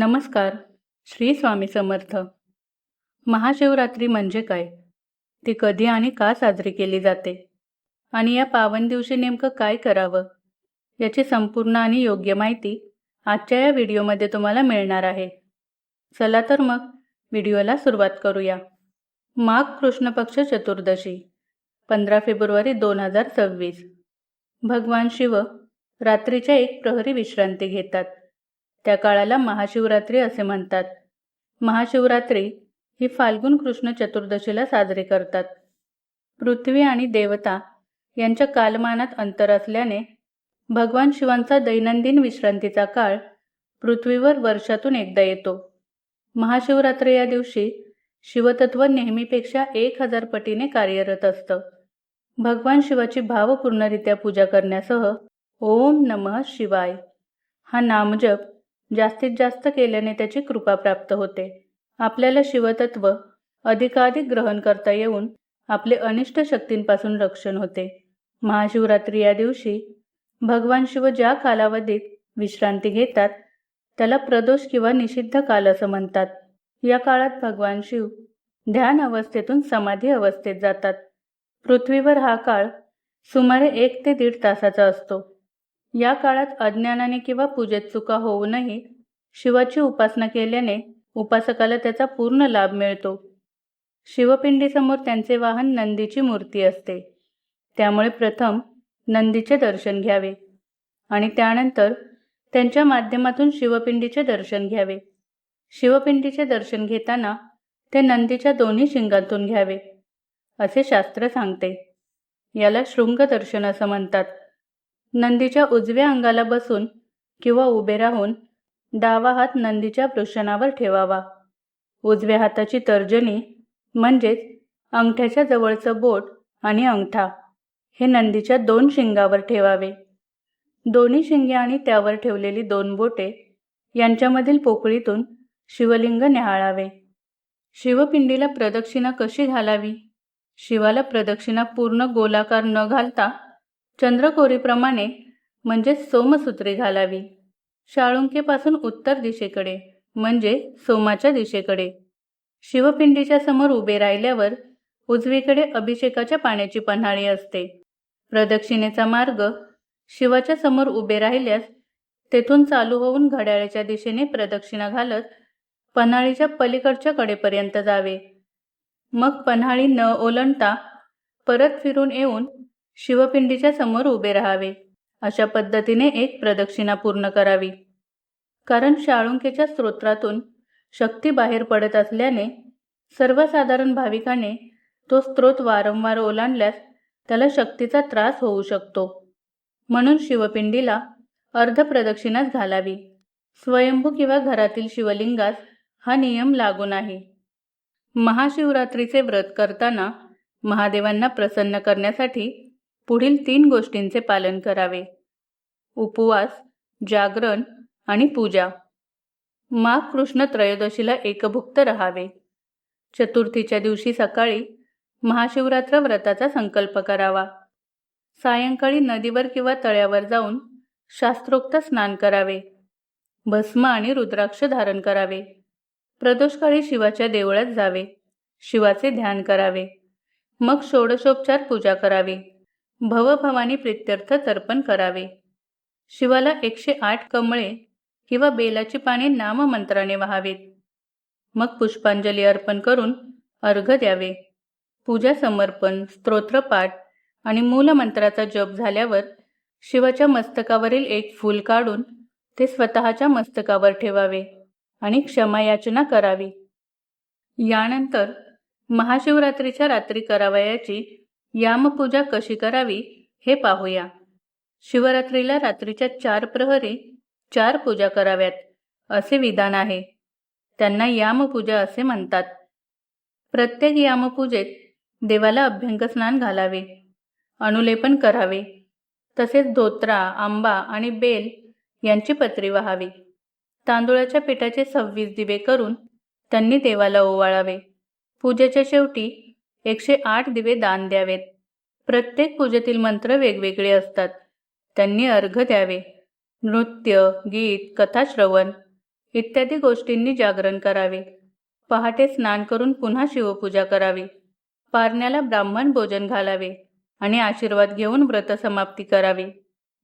नमस्कार श्री स्वामी समर्थ. महाशिवरात्री म्हणजे काय? ती कधी आणि का साजरी केली जाते? आणि या पावन दिवशी नेमकं काय करावं? याची संपूर्ण आणि योग्य माहिती आजच्या या व्हिडिओमध्ये तुम्हाला मिळणार आहे. चला तर मग व्हिडिओला सुरुवात करूया. माघ कृष्ण पक्ष चतुर्दशी पंधरा फेब्रुवारी दोन हजार सव्वीस. भगवान शिव रात्रीच्या एक प्रहरी विश्रांती घेतात. त्या काळाला महाशिवरात्री असे म्हणतात. महाशिवरात्री ही फाल्गुन कृष्ण चतुर्दशीला साजरी करतात. पृथ्वी आणि देवता यांच्या कालमानात अंतर असल्याने भगवान शिवांचा दैनंदिन विश्रांतीचा काळ पृथ्वीवर वर्षातून एकदा येतो. महाशिवरात्री या दिवशी शिवतत्व नेहमीपेक्षा एक हजार पटीने कार्यरत असतं. भगवान शिवाची भावपूर्णरित्या पूजा करण्यासह ओम नमः शिवाय हा नामजप जास्तीत जास्त केल्याने त्याची कृपा प्राप्त होते. आपल्याला शिवतत्व अधिकाधिक ग्रहण करता येऊन आपले अनिष्ट शक्तींपासून रक्षण होते. महाशिवरात्री या दिवशी भगवान शिव ज्या कालावधीत विश्रांती घेतात त्याला प्रदोष किंवा निषिद्ध काल असं म्हणतात. या काळात भगवान शिव ध्यान अवस्थेतून समाधी अवस्थेत जातात. पृथ्वीवर हा काळ सुमारे एक ते दीड तासाचा असतो. या काळात अज्ञानाने किंवा पूजेत चुका होऊनही शिवाची उपासना केल्याने उपासकाला त्याचा पूर्ण लाभ मिळतो. शिवपिंडीसमोर त्यांचे वाहन नंदीची मूर्ती असते. त्यामुळे प्रथम नंदीचे दर्शन घ्यावे आणि त्यानंतर त्यांच्या माध्यमातून शिवपिंडीचे दर्शन घ्यावे. शिवपिंडीचे दर्शन घेताना ते नंदीच्या दोन्ही शिंगातून घ्यावे असे शास्त्र सांगते. याला शृंग दर्शन असं म्हणतात. नंदीच्या उजव्या अंगाला बसून किंवा उभे राहून डावा हात नंदीच्या वृषणावर ठेवावा. उजव्या हाताची तर्जनी म्हणजेच अंगठ्याच्या जवळचं बोट आणि अंगठा हे नंदीच्या दोन शिंगावर ठेवावे. दोन्ही शिंगे आणि त्यावर ठेवलेली दोन बोटे यांच्यामधील पोकळीतून शिवलिंग न्याहाळावे शिवपिंडीला प्रदक्षिणा कशी घालावी? शिवाला प्रदक्षिणा पूर्ण गोलाकार न घालता चंद्रकोरीप्रमाणे म्हणजे सोमसूत्रे घालावी. शाळुंकेपासून उत्तर दिशेकडे म्हणजे सोमाच्या दिशेकडे. शिवपिंडीच्या समोर उभे राहिल्यावर उजवीकडे अभिषेकाच्या पाण्याची पन्हाळी असते. प्रदक्षिणेचा मार्ग शिवाच्या समोर उभे राहिल्यास तेथून चालू होऊन घड्याळाच्या दिशेने प्रदक्षिणा घालत पन्हाळीच्या पलीकडच्या कडेपर्यंत जावे. मग पन्हाळी न ओलंडता परत फिरून येऊन शिवपिंडीच्या समोर उभे राहावे. अशा पद्धतीने एक प्रदक्षिणा पूर्ण करावी. कारण शाळुंकेच्या स्तोत्रातून शक्ती बाहेर पडत असल्याने सर्वसाधारण भाविकाने तो स्त्रोत वारंवार ओलांडल्यास त्याला शक्तीचा त्रास होऊ शकतो. म्हणून शिवपिंडीला अर्धप्रदक्षिणाच घालावी. स्वयंभू किंवा घरातील शिवलिंगास हा नियम लागू नाही. महाशिवरात्रीचे व्रत करताना महादेवांना प्रसन्न करण्यासाठी पुढील तीन गोष्टींचे पालन करावे. उपवास जागरण आणि पूजा. माघ कृष्ण त्रयोदशीला एकभुक्त राहावे. चतुर्थीच्या दिवशी सकाळी महाशिवरात्र व्रताचा संकल्प करावा. सायंकाळी नदीवर किंवा तळ्यावर जाऊन शास्त्रोक्त स्नान करावे. भस्म आणि रुद्राक्ष धारण करावे. प्रदोषकाळी शिवाच्या देवळात जावे. शिवाचे ध्यान करावे. मग षोडशोपचार पूजा करावी. भवभवानी प्रित्यर्थ तर्पण करावे. शिवाला एकशे आठ कमळे किंवा बेलाची पाने नाममंत्राने व्हावेत. मग पुष्पांजली अर्पण करून अर्घ द्यावे. पूजा समर्पण स्तोत्रपाठ आणि मूलमंत्राचा जप झाल्यावर शिवाच्या मस्तकावरील एक फूल काढून ते स्वतःच्या मस्तकावर ठेवावे आणि क्षमायाचना करावी. यानंतर महाशिवरात्रीच्या रात्री करावयाची यामपूजा कशी करावी हे पाहूया. शिवरात्रीला रात्रीच्या चार प्रहरी चार पूजा कराव्यात असे विधान आहे. त्यांना यामपूजा असे म्हणतात. प्रत्येक यामपूजेत देवाला अभ्यंगस्नान घालावे अनुलेपन करावे. तसेच धोत्रा आंबा आणि बेल यांची पत्री व्हावी. तांदुळाच्या पिठाचे सव्वीस दिवे करून त्यांनी देवाला ओवाळावे. पूजेच्या शेवटी एकशे आठ दिवे दान द्यावेत. प्रत्येक पूजेतील मंत्र वेगवेगळे असतात. त्यांनी अर्घ द्यावे. नृत्य गीत कथाश्रवण इत्यादी गोष्टींनी जागरण करावे. पहाटे स्नान करून पुन्हा शिवपूजा करावी. पारण्याला ब्राह्मण भोजन घालावे आणि आशीर्वाद घेऊन व्रत समाप्ती करावी.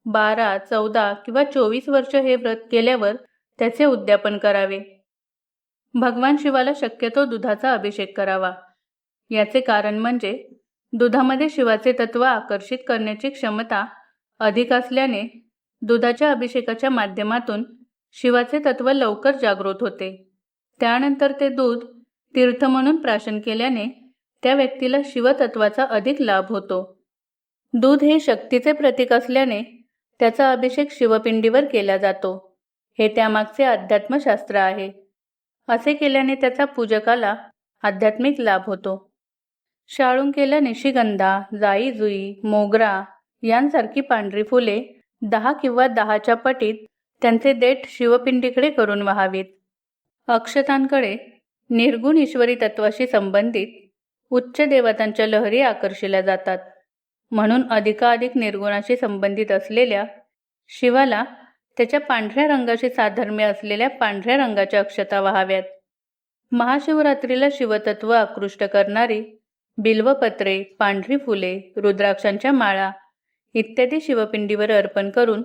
बारा चौदा किंवा चोवीस वर्ष हे व्रत केल्यावर त्याचे उद्यापन करावे. भगवान शिवाला शक्यतो दुधाचा अभिषेक करावा. याचे कारण म्हणजे दुधामध्ये शिवाचे तत्व आकर्षित करण्याची क्षमता अधिक असल्याने दुधाच्या अभिषेकाच्या माध्यमातून शिवाचे तत्व लवकर जागृत होते. त्यानंतर ते दूध तीर्थ म्हणून प्राशन केल्याने त्या व्यक्तीला शिवतत्वाचा अधिक लाभ होतो. दूध हे शक्तीचे प्रतीक असल्याने त्याचा अभिषेक शिवपिंडीवर केला जातो. हे त्यामागचे अध्यात्मशास्त्र आहे. असे केल्याने त्याचा पूजकाला आध्यात्मिक लाभ होतो. शाळुंकेला निशिगंधा जाई जुई मोगरा यांसारखी पांढरी फुले दहा किंवा दहाच्या पटीत त्यांचे देठ शिवपिंडीकडे करून व्हावीत. अक्षतांकडे निर्गुण ईश्वरी तत्वाशी संबंधित उच्च देवतांच्या लहरी आकर्षिल्या जातात. म्हणून अधिकाधिक निर्गुणाशी संबंधित असलेल्या शिवाला त्याच्या पांढऱ्या रंगाशी साधर्म्य असलेल्या पांढऱ्या रंगाच्या अक्षता व्हाव्यात. महाशिवरात्रीला शिवतत्व आकृष्ट करणारी बिल्वपत्रे पांढरी फुले रुद्राक्षांच्या माळा इत्यादी शिवपिंडीवर अर्पण करून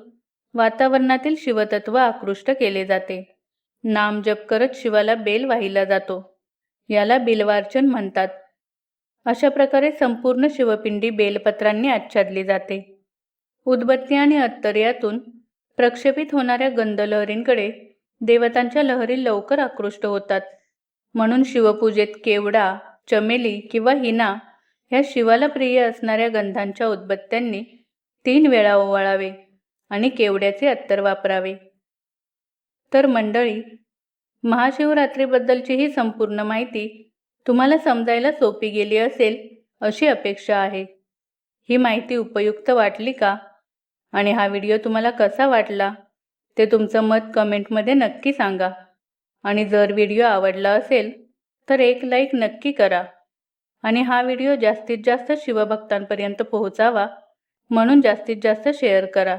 वातावरणातील शिवतत्व आकृष्ट केले जाते. नाम जप करत शिवाला बेल वाहिला जातो. याला बिलवार्चन म्हणतात. अशा प्रकारे संपूर्ण शिवपिंडी बेलपत्रांनी आच्छादली जाते. उदबत्ती आणि अत्तर्यातून प्रक्षेपित होणाऱ्या गंधलहरींकडे देवतांच्या लहरी लवकर आकृष्ट होतात. म्हणून शिवपूजेत केवडा चमेली किंवा हिना ह्या शिवाला प्रिय असणाऱ्या गंधांच्या उदबत्त्यांनी तीन वेळा ओवाळावे आणि केवड्याचे अत्तर वापरावे. तर मंडळी महाशिवरात्रीबद्दलची ही संपूर्ण माहिती तुम्हाला समजायला सोपी गेली असेल अशी अपेक्षा आहे. ही माहिती उपयुक्त वाटली का? आणि हा व्हिडिओ तुम्हाला कसा वाटला? ते तुमचं मत कमेंटमध्ये नक्की सांगा. आणि जर व्हिडिओ आवडला असेल तर एक लाईक नक्की करा. आणि हा व्हिडिओ जास्तीत जास्त शिवभक्तांपर्यंत पोहोचावा म्हणून जास्तीत जास्त शेअर करा.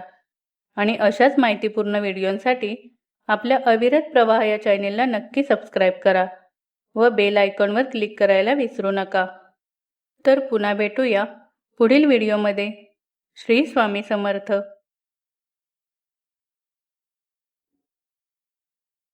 आणि अशाच माहितीपूर्ण व्हिडिओंसाठी आपल्या अविरत प्रवाह या चॅनेलला नक्की सबस्क्राईब करा व बेल आयकॉनवर क्लिक करायला विसरू नका. तर पुन्हा भेटूया पुढील व्हिडिओमध्ये. श्री स्वामी समर्थ.